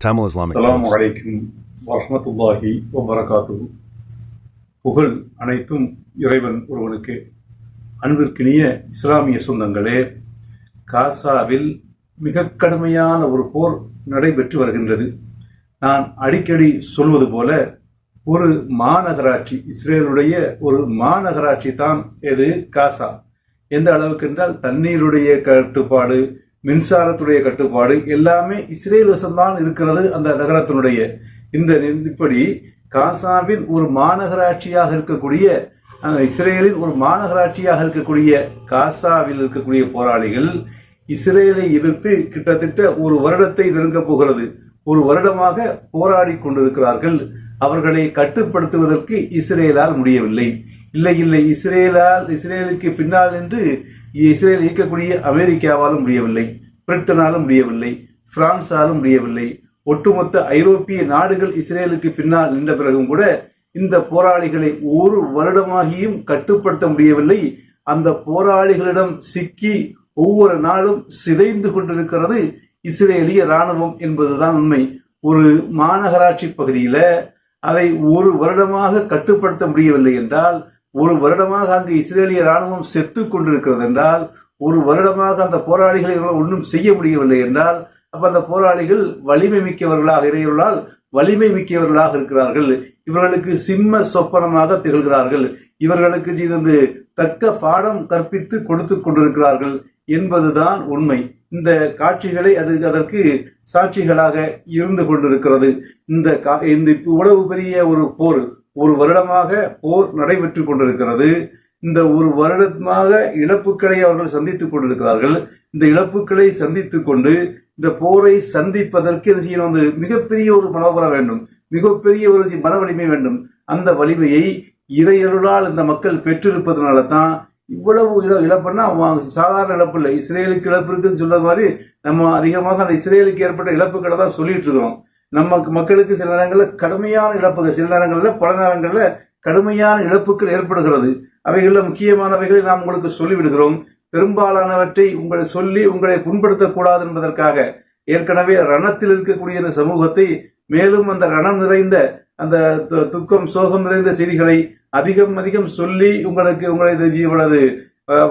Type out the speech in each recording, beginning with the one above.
Tamil Islamic அஸ்ஸலாமு Course. அலைக்கும் வரஹ்மத்துல்லாஹி வபரகாத்துஹு புகழ் அனைத்தும் இறைவன் ஒருவனுக்கு. அன்பிற்கினிய இஸ்லாமிய சொந்தங்களே காசாவில் மிக கடுமையான ஒரு போர் நடைபெற்று வருகின்றது. நான் அடிக்கடி சொல்வது போல ஒரு மாநகராட்சி இஸ்ரேலுடைய ஒரு மாநகராட்சி தான் எது? காசா. எந்த அளவுக்கு என்றால் தண்ணீருடைய கட்டுப்பாடு மின்சாரத்துடைய கட்டுப்பாடு எல்லாமே இஸ்ரேல் வசம்தான் இருக்கிறது அந்த நகரத்தினுடைய. இந்த இப்படி காசாவின் ஒரு மாநகராட்சியாக இருக்கக்கூடிய இஸ்ரேலின் ஒரு மாநகராட்சியாக இருக்கக்கூடிய காசாவில் இருக்கக்கூடிய போராளிகள் இஸ்ரேலை எதிர்த்து கிட்டத்தட்ட ஒரு வருடத்தை நெருங்கப் போகிறது. ஒரு வருடமாக போராடி கொண்டிருக்கிறார்கள். அவர்களை கட்டுப்படுத்துவதற்கு இஸ்ரேலால் முடியவில்லை. இல்லை இல்லை இஸ்ரேலால் இஸ்ரேலுக்கு பின்னால் நின்று இஸ்ரேல் இயக்கக்கூடிய அமெரிக்காவாலும் முடியவில்லை பிரிட்டனாலும் முடியவில்லை பிரான்ஸாலும் முடியவில்லை. ஒட்டுமொத்த ஐரோப்பிய நாடுகள் இஸ்ரேலுக்கு பின்னால் நின்ற பிறகும் கூட இந்த போராளிகளை ஒரு வருடமாகியும் கட்டுப்படுத்த முடியவில்லை. அந்த போராளிகளிடம் சிக்கி ஒவ்வொரு நாளும் சிதைந்து கொண்டிருக்கிறது இஸ்ரேலிய ராணுவம் என்பதுதான் உண்மை. ஒரு மாநகராட்சி பகுதியில அதை ஒரு வருடமாக கட்டுப்படுத்த முடியவில்லை என்றால் ஒரு வருடமாக அங்கு இஸ்ரேலிய ராணுவம் செத்து கொண்டிருக்கிறது என்றால் ஒரு வருடமாக அந்த போராளிகளை ஒன்றும் செய்ய முடியவில்லை என்றால் அப்ப அந்த போராளிகள் வலிமை மிக்கவர்களாக இறைவர்களால் வலிமை மிக்கவர்களாக இருக்கிறார்கள். இவர்களுக்கு சிம்ம சொப்பனமாக திகழ்கிறார்கள். இவர்களுக்கு இது தக்க பாடம் கற்பித்து கொடுத்து கொண்டிருக்கிறார்கள் என்பதுதான் உண்மை. இந்த காட்சிகளை அது அதற்கு சாட்சிகளாக இருந்து கொண்டிருக்கிறது. இந்த கா- இந்த இவ்வளவு பெரிய ஒரு போர் ஒரு வருடமாக போர் நடைபெற்று கொண்டிருக்கிறது. இந்த ஒரு வருடமாக இழப்புகளை அவர்கள் சந்தித்துக் கொண்டிருக்கிறார்கள். இந்த இழப்புகளை சந்தித்துக் கொண்டு இந்த போரை சந்திப்பதற்கு என்ன வந்து மிகப்பெரிய ஒரு மனோபலம் வேண்டும். மிகப்பெரிய ஒரு மன வலிமை வேண்டும். அந்த வலிமையை இறையருளால் இந்த மக்கள் பெற்றிருப்பதனால தான் இவ்வளவு இழ இழப்புன்னா சாதாரண இழப்பு இல்லை. இஸ்ரேலுக்கு இழப்பு இருக்குன்னு சொல்ல மாதிரி நம்ம அதிகமாக அந்த இஸ்ரேலுக்கு ஏற்பட்ட இழப்புகளை தான் சொல்லிட்டு இருக்கோம் நம்ம மக்களுக்கு சில நேரங்களில் கடுமையான இழப்புகள் சில நேரங்களில் பல நேரங்களில் கடுமையான இழப்புகள் ஏற்படுகிறது. அவைகளில் முக்கியமானவைகளை நாம் உங்களுக்கு சொல்லிவிடுகிறோம். பெரும்பாலானவற்றை உங்களை சொல்லி உங்களை புண்படுத்தக்கூடாது என்பதற்காக ஏற்கனவே ரணத்தில் இருக்கக்கூடிய இந்த சமூகத்தை மேலும் அந்த ரணம் நிறைந்த அந்த து- துக்கம் சோகம் நிறைந்த செய்திகளை அதிகம் அதிகம் சொல்லி உங்களுக்கு உங்களை இது இவ்வளவு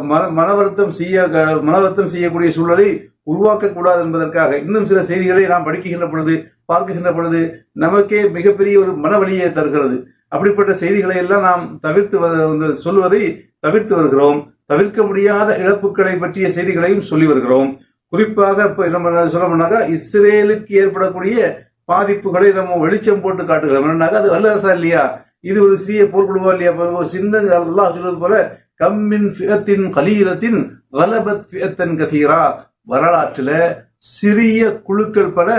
மன மன வருத்தம் செய்ய க- மன வருத்தம் செய்யக்கூடிய சூழலை உருவாக்கக்கூடாது என்பதற்காக இன்னும் சில செய்திகளை நாம் படிக்கின்ற பொழுது பார்க்குகின்ற பொழுது நமக்கே மிகப்பெரிய ஒரு மனவழியை தருகிறது. அப்படிப்பட்ட செய்திகளை எல்லாம் நாம் தவிர்த்து சொல்வதை வந்து தவிர்த்து வருகிறோம். தவிர்க்க முடியாத இழப்புகளை பற்றிய செய்திகளையும் சொல்லி வருகிறோம். குறிப்பாக இப்போ நம்ம சொல்லணும்னாக்கா இஸ்ரேலுக்கு ஏற்படக்கூடிய பாதிப்புகளை நம்ம வெளிச்சம் போட்டு காட்டுகிறோம். என்னன்னாக்கா அது வல்லரசா இல்லையா? இது ஒரு சிறிய போர்க்குழுவா இல்லையா? ஒரு சின்ன அல்லாஹ் சொல்வது போல கம்மின் ஃபியத்தின் கலீலத்தின் வலபத் ஃபியத்தன் கதீரா வரலாற்றில் சிறிய குழுக்கள் பல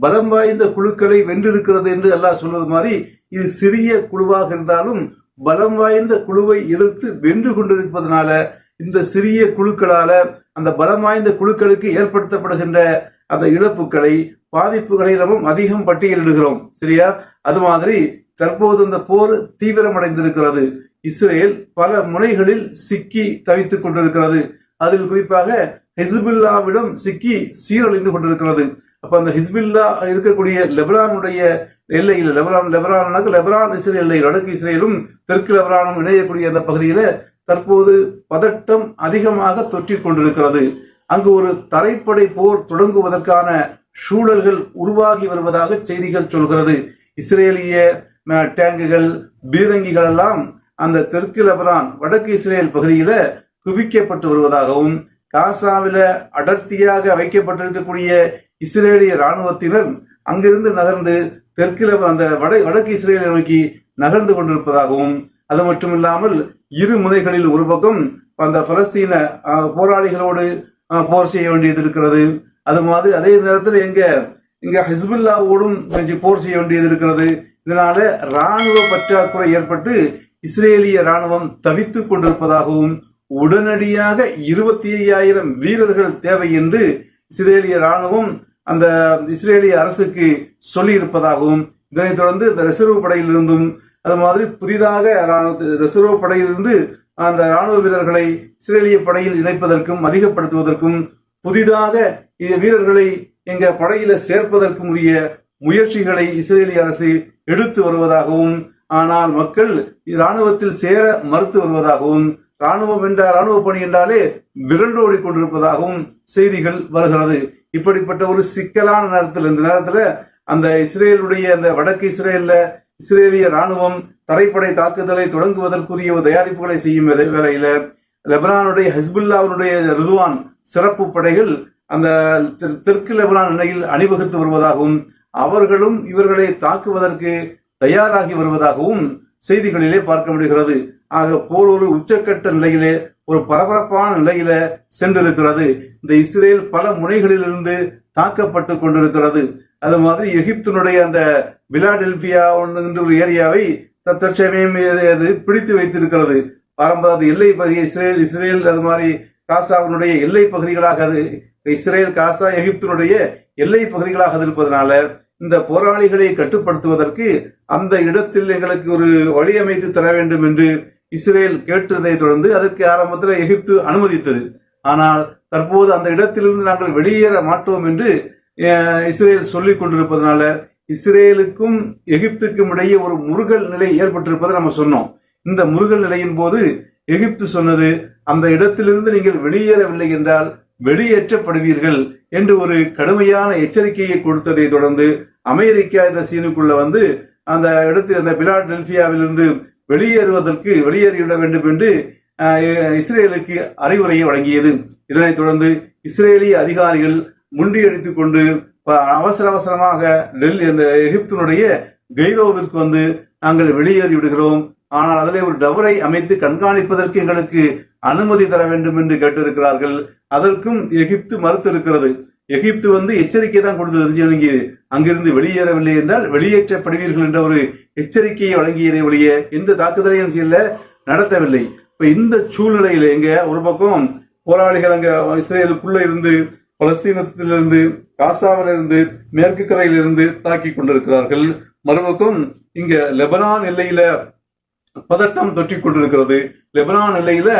பலம் வாய்ந்த குழுக்களை வென்றிருக்கிறது என்று அல்லாஹ் சொல்வது மாதிரி இது சிறிய குழுவாக இருந்தாலும் பலம் வாய்ந்த குழுவை எதிர்த்து வென்று கொண்டிருப்பதனால இந்த சிறிய குழுக்களால அந்த பலம் வாய்ந்த குழுக்களுக்கு ஏற்படுத்தப்படுகின்ற அந்த இழப்புகளை பாதிப்புகளை நம்ம அதிகம் பட்டியலிடுகிறோம். சரியா? அது மாதிரி தற்போது இந்த போர் தீவிரமடைந்திருக்கிறது. இஸ்ரேல் பல முனைகளில் சிக்கி தவித்துக் கொண்டிருக்கிறது. அதில் குறிப்பாக ஹெசுபில்லாவிடம் சிக்கி சீரழிந்து கொண்டிருக்கிறது. அப்ப அந்த ஹிஸ்பில்லா இருக்கக்கூடிய லெபனானுடைய எல்லையில் லெபனான் லெபனானாக்க லெபனான் இஸ்ரேல் எல்லை வடக்கு இஸ்ரேலும் தெற்கு லெபனானும் இணையக்கூடிய அந்த பகுதியில தற்போது பதட்டம் அதிகமாக தொற்றிக் கொண்டிருக்கிறது. அங்கு ஒரு தரைப்படை போர் தொடங்குவதற்கான சூழல்கள் உருவாகி வருவதாக செய்திகள் சொல்கிறது. இஸ்ரேலிய டேங்குகள் பீரங்கிகள் எல்லாம் அந்த தெற்கு லெபனான் வடக்கு இஸ்ரேல் பகுதியில குவிக்கப்பட்டு வருவதாகவும் காசாவில அடர்த்தியாக வைக்கப்பட்டிருக்கக்கூடிய இஸ்ரேலிய ராணுவத்தினர் அங்கிருந்து நகர்ந்து தெற்கில் அந்த வட வடக்கு இஸ்ரேலை நோக்கி நகர்ந்து கொண்டிருப்பதாகவும் அது மட்டும் இல்லாமல் இரு முனைகளில் ஒரு பக்கம் அந்த பலஸ்தீன போராளிகளோடு போர் செய்ய வேண்டியது இருக்கிறது. அது மாதிரி அதே நேரத்தில் எங்க இங்க ஹிஸ்புல்லாவோடும் கொஞ்சம் போர் செய்ய வேண்டியது இருக்கிறது. இதனால ராணுவ பற்றாக்குறை ஏற்பட்டு இஸ்ரேலிய ராணுவம் தவித்துக் கொண்டிருப்பதாகவும் உடனடியாக இருபத்தி ஐயாயிரம் வீரர்கள் தேவை என்று இஸ்ரேலிய ராணுவம் அந்த இஸ்ரேலிய அரசுக்கு சொல்லி இருப்பதாகவும் இதனைத் தொடர்ந்து இந்த ரிசர்வ் படையிலிருந்தும் அது மாதிரி புதிதாக ராணுவ- ரிசர்வ் படையிலிருந்து அந்த ராணுவ வீரர்களை இஸ்ரேலிய படையில் இணைப்பதற்கும் அதிகப்படுத்துவதற்கும் புதிதாக வீரர்களை எங்க படையில சேர்ப்பதற்கும் உரிய முயற்சிகளை இஸ்ரேலிய அரசு எடுத்து வருவதாகவும் ஆனால் மக்கள் இராணுவத்தில் சேர மறுத்து வருவதாகவும் ராணுவம் என்ற ராணுவ பணி என்றாலே விரண்டோடி கொண்டிருப்பதாகவும் செய்திகள் வருகிறது. இப்படிப்பட்ட ஒரு சிக்கலான நேரத்தில் இந்த நேரத்தில் அந்த இஸ்ரேலுடைய அந்த வடக்கு இஸ்ரேல்ல இஸ்ரேலிய ராணுவம் தரைப்படை தாக்குதலை தொடங்குவதற்குரிய தயாரிப்புகளை செய்யும் வேளை- வேளையில லெபனானுடைய ஹிஸ்புல்லாவுடைய ரிதுவான் சிறப்பு படைகள் அந்த தெற்கு லெபனான் எல்லையில் அணிவகுத்து வருவதாகவும் அவர்களும் இவர்களை தாக்குவதற்கு தயாராகி வருவதாகவும் செய்திகளிலே பார்க்க முடிகிறது. ஆக போர் ஒரு உச்சக்கட்ட நிலையிலே ஒரு பரபரப்பான நிலையில சென்றிருக்கிறது. இந்த இஸ்ரேல் பல முனைகளிலிருந்து தாக்கப்பட்டு கொண்டிருக்கிறது. அது மாதிரி எகிப்தினுடைய அந்த விலாடெல்பியா என்ற ஒரு ஏரியாவை தற்சமயம் அது பிடித்து வைத்திருக்கிறது. ஆரம்ப எல்லை பகுதி இஸ்ரேல் இஸ்ரேல் அது மாதிரி காசாவினுடைய எல்லை பகுதிகளாக அது இஸ்ரேல் காசா எகிப்தினுடைய எல்லை பகுதிகளாக இருப்பதனால இந்த போராளிகளை கட்டுப்படுத்துவதற்கு அந்த இடத்தில் எங்களுக்கு ஒரு வழி அமைத்து தர வேண்டும் என்று இஸ்ரேல் கேட்டதை தொடர்ந்து அதற்கு ஆரம்பத்தில் எகிப்து அனுமதித்தது. ஆனால் தற்போது அந்த இடத்திலிருந்து நாங்கள் வெளியேற மாட்டோம் என்று இஸ்ரேல் சொல்லிக் கொண்டிருப்பதனால இஸ்ரேலுக்கும் எகிப்துக்கும் இடையே ஒரு முருகல் நிலை ஏற்பட்டிருப்பதை நம்ம சொன்னோம். இந்த முருகல் நிலையின் போது எகிப்து சொன்னது அந்த இடத்திலிருந்து நீங்கள் வெளியேறவில்லை என்றால் வெளியேற்றப்படுவீர்கள் என்று ஒரு கடுமையான எச்சரிக்கையை கொடுத்ததை தொடர்ந்து அமெரிக்கா இந்த சீனுக்குள்ள வந்து அந்த இடத்தில் அந்த பிலாடெல்பியாவிலிருந்து வெளியேறுவதற்கு வெளியேறிவிட வேண்டும் என்று அஹ், இஸ்ரேலுக்கு அறிவுரையை வழங்கியது. இதனைத் தொடர்ந்து இஸ்ரேலிய அதிகாரிகள் முண்டியடித்துக் கொண்டு அவசர அவசரமாக டெல்லி அந்த எகிப்தினுடைய கெய்ரோவிற்கு வந்து நாங்கள் வெளியேறி விடுகிறோம் ஆனால் அதிலே ஒரு டவரை அமைத்து கண்காணிப்பதற்கு எங்களுக்கு அனுமதி தர வேண்டும் என்று கேட்டிருக்கிறார்கள். அதற்கும் எகிப்து மறுத்திருக்கிறது. எகிப்து வந்து எச்சரிக்கை தான் கொடுத்தது. நீங்க அங்கிருந்து வெளியேறவில்லை என்றால் வெளியேற்றப்படுவீர்கள் என்ற ஒரு எச்சரிக்கையை வழங்கியதை ஒழிய எந்த தாக்குதலையும் செய்யல நடத்தவில்லை. இப்ப இந்த சூழ்நிலையில எங்க ஒரு பக்கம் போராளிகள் அங்க இஸ்ரேலுக்குள்ள இருந்து பலஸ்தீனத்திலிருந்து காசாவிலிருந்து மேற்கு கரையிலிருந்து தாக்கி கொண்டிருக்கிறார்கள். மறுபக்கம் இங்க லெபனான் எல்லையில பதட்டம் தொற்றிக் கொண்டிருக்கிறது. லெபனான் எல்லையில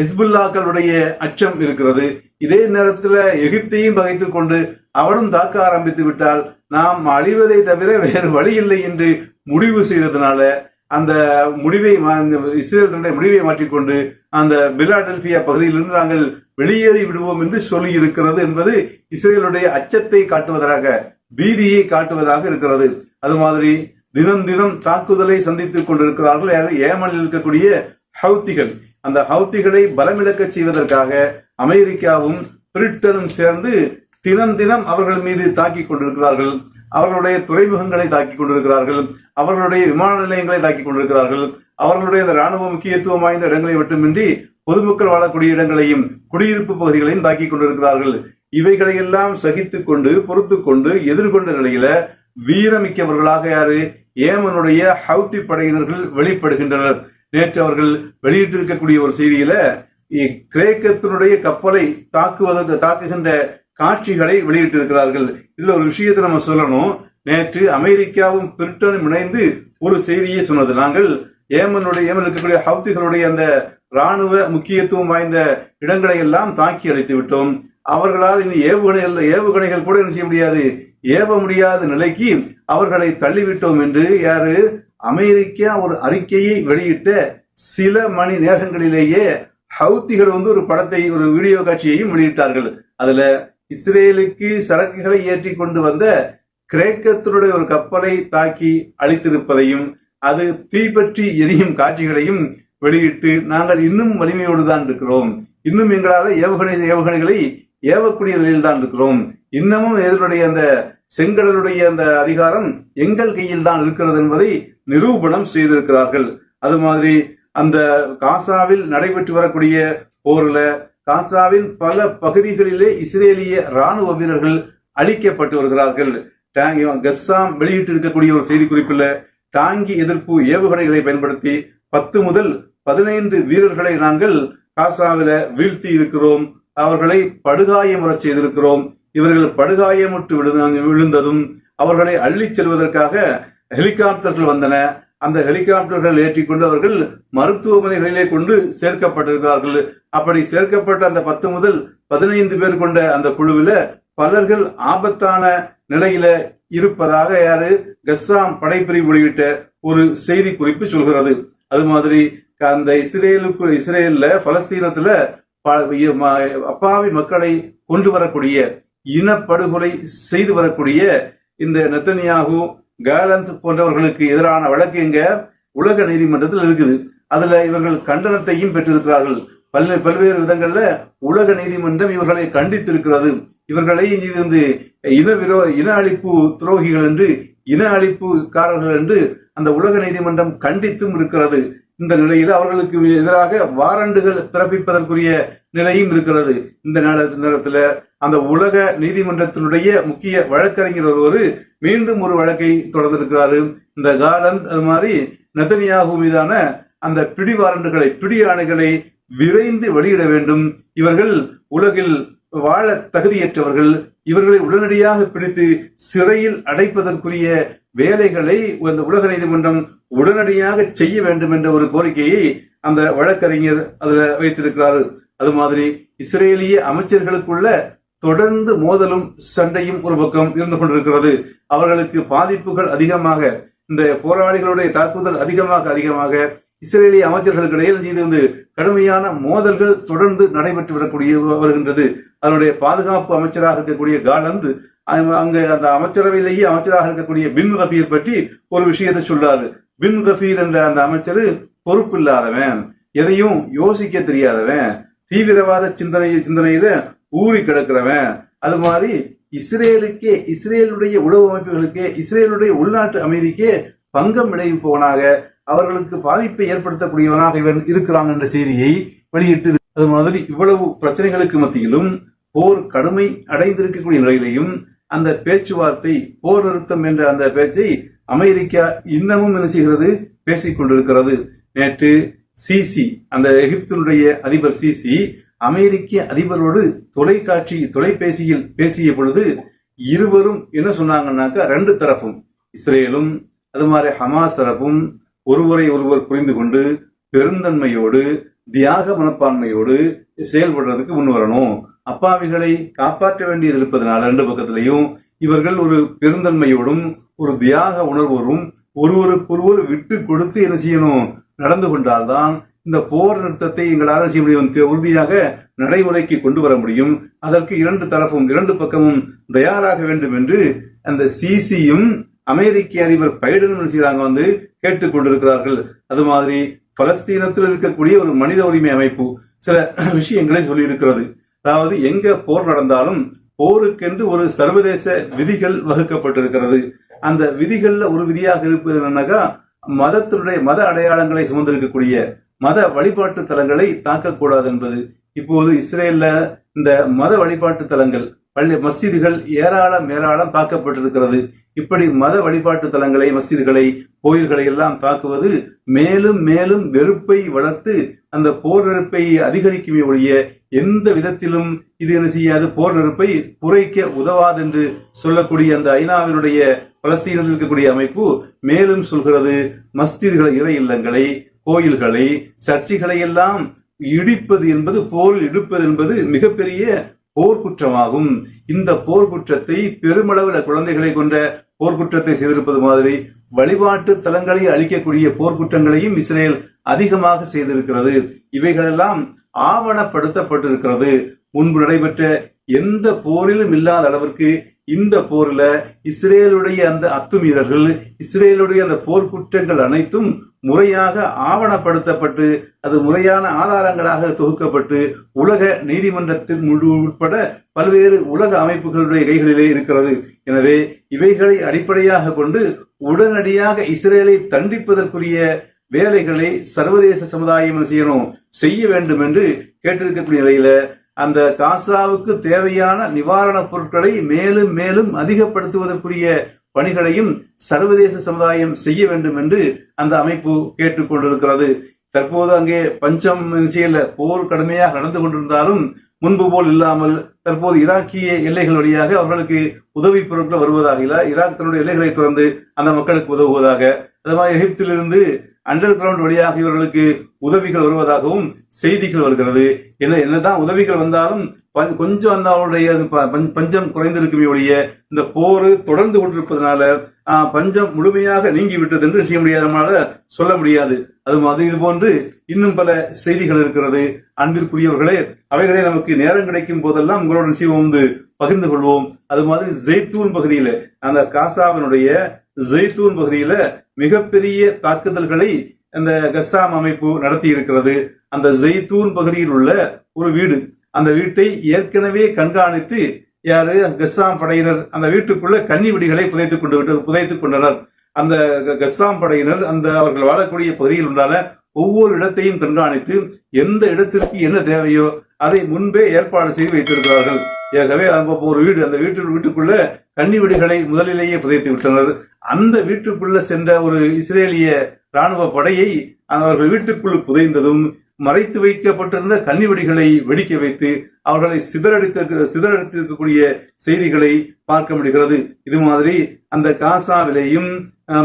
ஹிஸ்புல்லாக்களுடைய அச்சம் இருக்கிறது. இதே நேரத்துல எகிப்தையும் பகைத்து கொண்டு அவனும் தாக்க ஆரம்பித்து விட்டால் நாம் அழிவதை தவிர வேறு வழி இல்லை என்று முடிவு செய்ததுனால அந்த முடிவை மா- இஸ்ரேல் தன்னுடைய முடிவை மாற்றிக்கொண்டு அந்த பிலாடெல்பியா பகுதியிலிருந்து நாங்கள் வெளியேறி விடுவோம் என்று சொல்லி இருக்கிறது என்பது இஸ்ரேலுடைய அச்சத்தை காட்டுவதாக பீதியை காட்டுவதாக இருக்கிறது. அது மாதிரி தினம் தினம் தாக்குதலை சந்தித்துக் கொண்டிருக்கிறார்கள். ஏமனில் இருக்கக்கூடிய ஹவுத்திகள். அந்த ஹவுத்திகளை பலமிழக்க செய்வதற்காக அமெரிக்காவும் பிரிட்டனும் சேர்ந்து தினம் தினம் அவர்கள் மீது தாக்கிக் கொண்டிருக்கிறார்கள். அவர்களுடைய துறைமுகங்களை தாக்கிக் கொண்டிருக்கிறார்கள். அவர்களுடைய விமான நிலையங்களை தாக்கிக் கொண்டிருக்கிறார்கள். அவர்களுடைய இந்த ராணுவ முக்கியத்துவம் வாய்ந்த இடங்களை மட்டுமின்றி பொதுமக்கள் வாழக்கூடிய இடங்களையும் குடியிருப்பு பகுதிகளையும் தாக்கிக் கொண்டிருக்கிறார்கள். இவைகளை எல்லாம் சகித்துக் கொண்டு பொறுத்து கொண்டு எதிர்கொண்ட நிலையில வீரமிக்கவர்களாக யாரு? ஏமனுடைய ஹவுத்தி படையினர்கள் வெளிப்படுகின்றனர். நேற்று அவர்கள் வெளியிட்டிருக்கக்கூடிய ஒரு செய்தியில கிரேக்கத்தினுடைய கப்பலை தாக்குவதற்கு தாக்குகின்ற காட்சிகளை வெளியிட்டிருக்கிறார்கள். இதுல ஒரு விஷயத்தை நம்ம சொல்லணும். நேற்று அமெரிக்காவும் பிரிட்டனும் இணைந்து ஒரு செய்தியை சொன்னது. நாங்கள் ஏமனுடைய ஏமன் இருக்கக்கூடிய ஹவுத்திகளுடைய அந்த ராணுவ முக்கியத்துவம் வாய்ந்த இடங்களை எல்லாம் தாக்கி அழைத்து விட்டோம். அவர்களால் இனி ஏவுகணைகள் ஏவுகணைகள் கூட என்ன செய்ய முடியாது? ஏவ முடியாத நிலைக்கு அவர்களை தள்ளிவிட்டோம் என்று யாரு? அமெரிக்கா ஒரு அறிக்கையை வெளியிட்ட சில மணி நேரங்களிலேயே ஹவுத்திகள் வந்து ஒரு படத்தை ஒரு வீடியோ காட்சியையும் வெளியிட்டார்கள். அதுல இஸ்ரேலுக்கு சரக்குகளை ஏற்றி கொண்டு வந்த கிரேக்கத்தினுடைய ஒரு கப்பலை தாக்கி அழித்திருப்பதையும் அது தீப்பற்றி எரியும் காட்சிகளையும் வெளியிட்டு நாங்கள் இன்னும் வலிமையோடு தான் இருக்கிறோம். இன்னும் எங்களால் ஏவுகணை ஏவுகணைகளை ஏவக்கூடிய நிலையில் தான் இருக்கிறோம். இன்னமும் இதனுடைய அந்த செங்கடலுடைய அந்த அதிகாரம் எங்கள் கையில் தான் இருக்கிறது என்பதை நிரூபணம் செய்திருக்கிறார்கள். அது மாதிரி அந்த காசாவில் நடைபெற்று வரக்கூடிய போர்ல காசாவின் பல பகுதிகளிலே இஸ்ரேலிய ராணுவ வீரர்கள் அழிக்கப்பட்டு வருகிறார்கள். டாங்கி கஸ்ஸாம் வெளியிட்டிருக்கக்கூடிய ஒரு செய்திக்குறிப்பில் தாங்கி எதிர்ப்பு ஏவுகணைகளை பயன்படுத்தி பத்து முதல் பதினைந்து வீரர்களை நாங்கள் காசாவில வீழ்த்தி இருக்கிறோம். அவர்களை படுகாயம் படுகாயமுறச் செய்திருக்கிறோம். இவர்கள் படுகாயமுட்டு விழுந்த- விழுந்ததும் அவர்களை அள்ளிச் செல்வதற்காக ஹெலிகாப்டர்கள் வந்தன. அந்த ஹெலிகாப்டர்கள் ஏற்றிக்கொண்டு அவர்கள் மருத்துவமனைகளிலே கொண்டு சேர்க்கப்பட்டிருக்கிறார்கள் அப்படி சேர்க்கப்பட்ட அந்த பத்து முதல் பதினைந்து பேர் கொண்ட அந்த குழுவில பலர்கள் ஆபத்தான நிலையில இருப்பதாக யாரு? கஸ்ஸாம் படைப்பிரிவு வெளியிட்ட ஒரு செய்தி குறிப்பு சொல்கிறது. அது மாதிரி அந்த இஸ்ரேலுக்கு இஸ்ரேல்ல பலஸ்தீனத்துல ம- அப்பாவி மக்களை கொண்டு வரக்கூடிய இனப்படுகொலை செய்து வரக்கூடிய இந்த நெத்தனியாகு கேலந்த் போன்றவர்களுக்கு எதிரான வழக்கு எங்க? உலக நீதிமன்றத்தில் இருக்குது. அதுல இவர்கள் கண்டனத்தையும் பெற்றிருக்கிறார்கள். பல்வே பல்வேறு விதங்கள்ல உலக நீதிமன்றம் இவர்களை கண்டித்திருக்கிறது. இவர்களை இங்கிருந்து வந்து இன விரோ இன அழிப்பு துரோகிகள் என்று இன அழிப்புக்காரர்கள் என்று அந்த உலக நீதிமன்றம் கண்டித்தும் இருக்கிறது. இந்த நிலையில் அவர்களுக்கு எதிராக வாரண்டுகள் பிறப்பிப்பதற்குரிய நிலையும் இருக்கிறது. இந்த நேரத்தில் அந்த உலக நீதிமன்றத்தினுடைய முக்கிய வழக்கறிஞர் ஒருவர் மீண்டும் ஒரு வழக்கை தொடர்ந்திருக்கிறாரு. இந்த காலந்த் அது மாதிரி நெதனியாகு மீதான அந்த பிடி வாரண்டுகளை விரைந்து வெளியிட வேண்டும். இவர்கள் உலகில் வாழ தகுதியற்றவர்கள். இவர்களை உடனடியாக பிடித்து சிறையில் அடைப்பதற்குரிய வேலைகளை இந்த உலக நீதிமன்றம் உடனடியாக செய்ய வேண்டும் என்ற ஒரு கோரிக்கையை அந்த வழக்கறிஞர் அதுல வைத்திருக்கிறார். அது மாதிரி இஸ்ரேலிய அமைச்சர்களுக்குள்ள தொடர்ந்து மோதலும் சண்டையும் ஒரு பக்கம் இருந்து கொண்டிருக்கிறது. அவர்களுக்கு பாதிப்புகள் அதிகமாக இந்த போராளிகளுடைய தாக்குதல் அதிகமாக அதிகமாக இஸ்ரேலிய அமைச்சர்களுக்கு இடையில் செய்து வந்து கடுமையான மோதல்கள் தொடர்ந்து நடைபெற்று வரக்கூடிய வருகின்றது. அதனுடைய பாதுகாப்பு அமைச்சராக இருக்கக்கூடிய காலந்து அங்க அந்த அமைச்சரவையிலேயே அமைச்சராக இருக்கக்கூடிய பின் ரஃபீர் பற்றி ஒரு விஷயத்தை சொல்றாரு. பின் ரஃபீர் என்ற அந்த அமைச்சர் பொறுப்பு இல்லாதவன் எதையும் யோசிக்க தெரியாதவன் தீவிரவாத சிந்தனை சிந்தனையில ஊறி கிடக்கிறவன். அது மாதிரி இஸ்ரேலுக்கே இஸ்ரேலுடைய உளவு அமைப்புகளுக்கே இஸ்ரேலுடைய உள்நாட்டு அமைதிக்கே பங்கம் விளைவிப்பவனாக அவர்களுக்கு பாதிப்பை ஏற்படுத்தக்கூடியவனாக இவன் இருக்கிறான் என்ற செய்தியை வெளியிட்டு அது மாதிரி இவ்வளவு பிரச்சனைகளுக்கு மத்தியிலும் போர் கடுமை அடைந்திருக்கக்கூடிய நிலையிலையும் அந்த பேச்சுவார்த்தை போர் நிறுத்தம் என்ற அந்த பேச்சை அமெரிக்கா இன்னமும் என்ன செய்கிறது? பேசிக் கொண்டிருக்கிறது நேற்று சிசி அந்த எகிப்தினுடைய அதிபர் சிசி அமெரிக்க அதிபரோடு தொலைக்காட்சி தொலைபேசியில் பேசிய பொழுது இருவரும் என்ன சொன்னாங்கன்னாக்கா ரெண்டு தரப்பும் இஸ்ரேலும் அது மாதிரி ஹமாஸ் தரப்பும் ஒருவரை ஒருவர் புரிந்து கொண்டு பெருந்தன்மையோடு தியாக மனப்பான்மையோடு செயல்படுறதுக்கு முன் வரணும். அப்பாவிகளை காப்பாற்ற வேண்டியது இருப்பதனால ரெண்டு பக்கத்திலையும் இவர்கள் ஒரு பெருந்தன்மையோடும் ஒரு தியாக உணர்வோடும் ஒருவருக்கொருவர் விட்டு கொடுத்து என்ன செய்யணும்? நடந்து கொண்டால்தான் இந்த போர் நிறுத்தத்தை எங்களால் ஆராய்ச்சி முடியும். உறுதியாக நடைமுறைக்கு கொண்டு வர முடியும். அதற்கு இரண்டு தரப்பும் இரண்டு பக்கமும் தயாராக வேண்டும் என்று அந்த சிசியும் அமெரிக்க அதிபர் பைடனும் என்ன செய்றாங்க வந்து கேட்டுக் கொண்டிருக்கிறார்கள். அது மாதிரி பலஸ்தீனத்தில் இருக்கக்கூடிய ஒரு மனித உரிமை அமைப்பு சில விஷயங்களை சொல்லியிருக்கிறது. அதாவது எங்க போர் நடந்தாலும் போருக்கென்று ஒரு சர்வதேச விதிகள் வகுக்கப்பட்டிருக்கிறது. அந்த விதிகள்ல ஒரு விதியாக இருப்பது என்னன்னாக்கா மதத்தினுடைய மத அடையாளங்களை சுமந்திருக்கக்கூடிய மத வழிபாட்டு தலங்களை தாக்கக்கூடாது என்பது. இப்போது இஸ்ரேல்ல இந்த மத வழிபாட்டு தலங்கள் பள்ளி மசீதுகள் ஏராளம் ஏராளம் தாக்கப்பட்டிருக்கிறது. இப்படி மத வழிபாட்டு தலங்களை மஸ்ஜிதுகளை கோயில்களை எல்லாம் தாக்குவது மேலும் மேலும் வெறுப்பை வளர்த்து அந்த போர் நெருப்பை அதிகரிக்குமே ஒழிய எந்த விதத்திலும் இது என்ன செய்யாது போர் நெருப்பை குறைக்க உதவாது என்று சொல்லக்கூடிய அந்த ஐநாவினுடைய பலஸ்தீனத்தில் இருக்கக்கூடிய அமைப்பு மேலும் சொல்கிறது மஸ்ஜிதுகளை இறை இல்லங்களை கோயில்களை சர்ச்சைகளை எல்லாம் இடிப்பது என்பது போரில் இடிப்பது என்பது மிகப்பெரிய போர்க்குற்றமாகும். இந்த போர்க்குற்றத்தை பெருமளவில் குழந்தைகளை கொண்ட போர்க்குற்றத்தை செய்திருப்பது மாதிரி வழிபாட்டு தலங்களை அழிக்கக்கூடிய போர்க்குற்றங்களையும் இஸ்ரேல் அதிகமாக செய்திருக்கிறது. இவைகளெல்லாம் ஆவணப்படுத்தப்பட்டிருக்கிறது. முன்பு நடைபெற்ற எந்த போரிலும் இல்லாத அளவிற்கு இந்த போர்ல இஸ்ரேலுடைய அந்த அத்துமீறல்கள் இஸ்ரேலுடைய அந்த போர்க்குற்றங்கள் அனைத்தும் முறையாக ஆவணப்படுத்தப்பட்டு அது முறையான ஆதாரங்களாக தொகுக்கப்பட்டு உலக நீதிமன்றத்தின் முழு உட்பட பல்வேறு உலக அமைப்புகளுடைய கைகளிலே இருக்கிறது. எனவே இவைகளை அடிப்படையாக கொண்டு உடனடியாக இஸ்ரேலை தண்டிப்பதற்குரிய வேலைகளை சர்வதேச சமுதாயம் செய்யணும்? செய்ய வேண்டும் என்று கேட்டிருக்கக்கூடிய நிலையில அந்த காசாவுக்கு தேவையான நிவாரணப் பொருட்களை மேலும் மேலும் அதிகப்படுத்துவதற்குரிய பணிகளையும் சர்வதேச சமுதாயம் செய்ய வேண்டும் என்று அந்த அமைப்பு கேட்டுக்கொண்டிருக்கிறது. தற்போது அங்கே பஞ்சம் நிச்சயில போர் கடுமையாக நடந்து கொண்டிருந்தாலும் முன்பு போல் இல்லாமல் தற்போது ஈராக்கிய எல்லைகள் வழியாக அவர்களுக்கு உதவி பொருட்கள் வருவதாக இல்ல. ஈராக் தன்னுடைய எல்லைகளை திறந்து அந்த மக்களுக்கு உதவுவதாக. அது மாதிரி எகிப்திலிருந்து அண்டர் கிரவுண்ட் வழியாக இவர்களுக்கு உதவிகள் வருவதாகவும் செய்திகள் வருகிறது. என்ன என்னதான் உதவிகள் வந்தாலும் கொஞ்சம் அந்த அவருடைய ப- பஞ்ச- பஞ்சம் குறைந்திருக்குமே ஒழிய இந்த போர் தொடர்ந்து கொண்டிருப்பதனால பஞ்சம் முழுமையாக நீங்கி விட்டது என்று செய்ய முடியாது நம்மளால சொல்ல முடியாது. அது மாதிரி இது போன்று இன்னும் பல செய்திகள் இருக்கிறது. அன்பிற்குரியவர்களே அவைகளை நமக்கு நேரம் கிடைக்கும் போதெல்லாம் உங்களுடன் செய்வோம் வந்து பகிர்ந்து கொள்வோம். அது மாதிரி ஜெய்தூன் பகுதியில அந்த காசாவினுடைய ஜெய்தூன் பகுதியில மிகப்பெரிய தாக்குதல்களை அந்த கஸ்ஸாம் அமைப்பு நடத்தி இருக்கிறது அந்த ஜெய்தூன் பகுதியில் உள்ள ஒரு வீடு. அந்த வீட்டை ஏற்கனவே கண்காணித்து யாரு? கஸ்ஸாம் படையினர். அந்த வீட்டுக்குள்ள கன்னி வெடிகளை புதைத்துக் கொண்டு விட்டு புதைத்துக் கொண்டனர். அந்த க- கஸ்ஸாம் படையினர் அந்த அவர்கள் வாழக்கூடிய பகுதியில் உண்டான ஒவ்வொரு இடத்தையும் கண்காணித்து எந்த இடத்திற்கு என்ன தேவையோ அதை முன்பே ஏற்பாடு செய்து வைத்திருக்கிறார்கள். ஆகவே ஒரு வீடு அந்த வீட்டு வீட்டுக்குள்ள கன்னி வெடிகளை முதலிலேயே புதைத்து விட்டனர். அந்த வீட்டுக்குள்ள சென்ற ஒரு இஸ்ரேலிய ராணுவ படையை அவர்கள் வீட்டுக்குள் புதைந்ததும் மறைத்து வைக்கப்பட்டிருந்த கன்னிவெடிகளை வெடிக்க வைத்து அவர்களை சிதறடித்த சிதறடித்திருக்கக்கூடிய செய்திகளை பார்க்க முடிகிறது. இது மாதிரி அந்த காசாவிலேயும்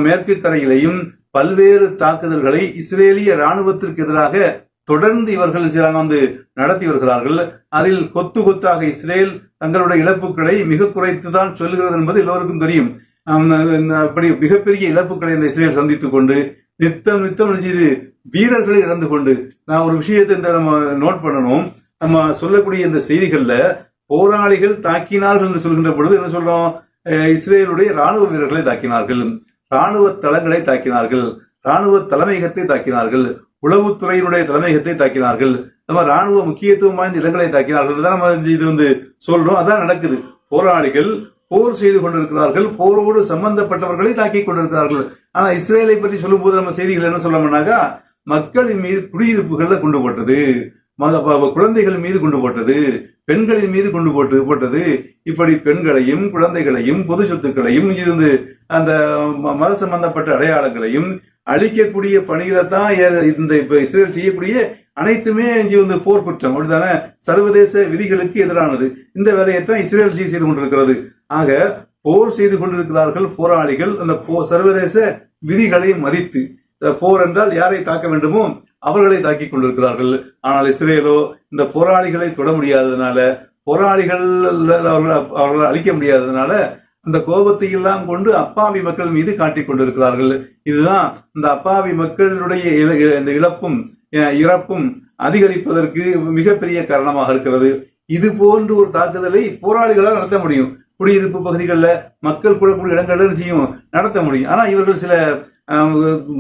மேற்கு கரையிலேயும் பல்வேறு தாக்குதல்களை இஸ்ரேலிய ராணுவத்திற்கு எதிராக தொடர்ந்து இவர்கள் சில வந்து நடத்தி வருகிறார்கள். அதில் கொத்து கொத்தாக இஸ்ரேல் தங்களுடைய இழப்புகளை மிக குறைத்துதான் சொல்லுகிறது என்பது எல்லோருக்கும் தெரியும். அப்படி மிகப்பெரிய இழப்புகளை இந்த இஸ்ரேல் சந்தித்துக் கொண்டு நித்தம் நித்தம் நினைச்சது செய்து வீரர்களை இழந்து கொண்டு நான் ஒரு விஷயத்தை இந்த நம்ம நோட் பண்ணணும். நம்ம சொல்லக்கூடிய இந்த செய்திகள்ல போராளிகள் தாக்கினார்கள் என்று சொல்கின்ற பொழுது என்ன சொல்றோம்? இஸ்ரேலுடைய ராணுவ வீரர்களை தாக்கினார்கள். ராணுவ தளங்களை தாக்கினார்கள். ராணுவ தலைமையகத்தை தாக்கினார்கள். உளவுத்துறையினுடைய தலைமையகத்தை தாக்கினார்கள். நம்ம ராணுவ முக்கியத்துவம் வாய்ந்த இடங்களை தாக்கினார்கள். தான் நம்ம இது வந்து சொல்றோம். அதான் நடக்குது. போராளிகள் போர் செய்து கொண்டிருக்கிறார்கள் போரோடு சம்பந்தப்பட்டவர்களை தாக்கிக் கொண்டிருக்கிறார்கள். ஆனா இஸ்ரேலை பற்றி சொல்லும்போது நம்ம செய்திகள் என்ன சொல்லணும்னாக்கா மக்களின் மீது குடியிருப்புகள்ல கொண்டு போட்டது மத- குழந்தைகள் மீது கொண்டு போட்டது பெண்களின் மீது கொண்டு போட்டு போட்டது. இப்படி பெண்களையும் குழந்தைகளையும் பொது சொத்துக்களையும் இருந்து அந்த ம- மத சம்பந்தப்பட்ட அடையாளங்களையும் அழிக்கக்கூடிய பணிகளை தான் ஏ- இந்த இப்ப இஸ்ரேல் செய்யக்கூடிய அனைத்துமே இங்கே வந்து போர்க்குற்றம். அப்படித்தானே? சர்வதேச விதிகளுக்கு எதிரானது. இந்த வேலையை தான் இஸ்ரேல் செய்து கொண்டிருக்கிறது. ஆக போர் செய்து கொண்டிருக்கிறார்கள் போராளிகள். அந்த போ- சர்வதேச விதிகளை மதித்து போர் என்றால் யாரை தாக்க வேண்டுமோ அவர்களை தாக்கிக் கொண்டிருக்கிறார்கள். ஆனால் இஸ்ரேலோ இந்த போராளிகளை தொட முடியாததுனால போராளிகள் அவர்களை அவர்களை அழிக்க முடியாததுனால அந்த கோபத்தை எல்லாம் கொண்டு அப்பாவி மக்கள் மீது காட்டிக் கொண்டிருக்கிறார்கள். இதுதான் இந்த அப்பாவி மக்களுடைய இந்த இழப்பும் இறப்பும் அதிகரிப்பதற்கு மிகப்பெரிய காரணமாக இருக்கிறது. இது போன்ற ஒரு தாக்குதலை போராளிகளால் நடத்த முடியும். குடியிருப்பு பகுதிகளில் மக்கள் கூடக்கூடிய இடங்கள்ல செய்யும்? நடத்த முடியும். ஆனா இவர்கள் சில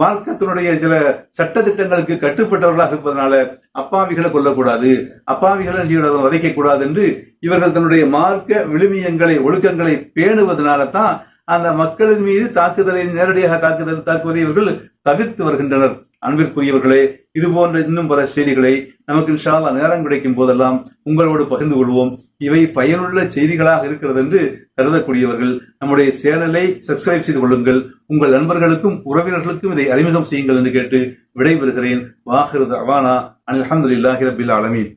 மார்க்கத்தினுடைய சில சட்டத்திட்டங்களுக்கு கட்டுப்பட்டவர்களாக இருப்பதனால அப்பாவிகளை கொல்லக்கூடாது அப்பாவிகளை வதைக்க கூடாது வதைக்கக்கூடாது என்று இவர்கள் தன்னுடைய மார்க்க விழுமியங்களை ஒழுக்கங்களை பேணுவதனால தான் அந்த மக்களின் மீது தாக்குதலை நேரடியாக தாக்குதல் தாக்குவதை இவர்கள் தவிர்த்து வருகின்றனர். அன்பிற்குரியவர்களே இது போன்ற இன்னும் பல செய்திகளை நமக்கு இன்ஷால்லா நேரம் கிடைக்கும் போதெல்லாம் உங்களோடு பகிர்ந்து கொள்வோம். இவை பயனுள்ள செய்திகளாக இருக்கிறது என்று கருதக்கூடியவர்கள் நம்முடைய சேனலை சப்ஸ்கிரைப் செய்து கொள்ளுங்கள். உங்கள் நண்பர்களுக்கும் உறவினர்களுக்கும் இதை அறிமுகம் செய்யுங்கள் என்று கேட்டு விடைபெறுகிறேன். வாஹிருத் அவானா அல்ஹம்துலில்லாஹி ரபில் ஆலமீன்.